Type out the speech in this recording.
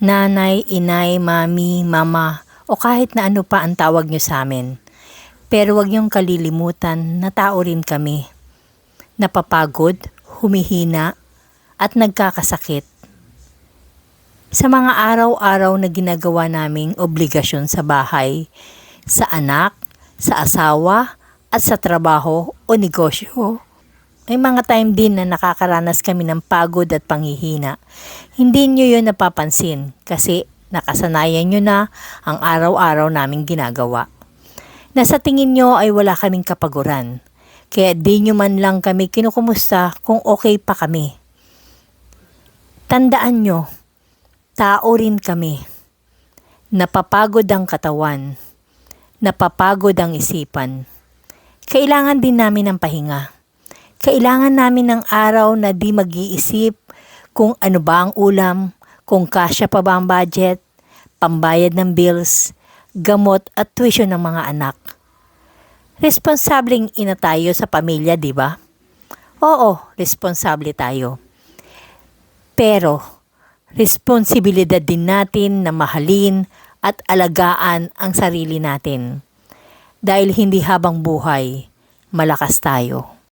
nanay, inay, mami, mama, o kahit na ano pa ang tawag nyo sa amin. Pero wag niyong kalilimutan na tao rin kami. Napapagod, humihina, at nagkakasakit. Sa mga araw-araw na ginagawa naming obligasyon sa bahay, sa anak, sa asawa, at sa trabaho o negosyo. May mga time din na nakakaranas kami ng pagod at panghihina. Hindi nyo yun napapansin kasi nakasanayan nyo na ang araw-araw naming ginagawa. Na sa tingin nyo ay wala kaming kapaguran. Kaya di nyo man lang kami kinukumusta kung okay pa kami. Tandaan nyo, tao rin kami. Napapagod ang katawan. Napapagod ang isipan. Kailangan din namin ng pahinga. Kailangan namin ng araw na di mag-iisip kung ano ba ang ulam, kung kasya pa ba ang budget, pambayad ng bills, gamot at tuition ng mga anak. Responsableng ina tayo sa pamilya, di ba? Oo, responsable tayo. Pero, responsibilidad din natin na mahalin at alagaan ang sarili natin. Dahil hindi habang buhay, malakas tayo.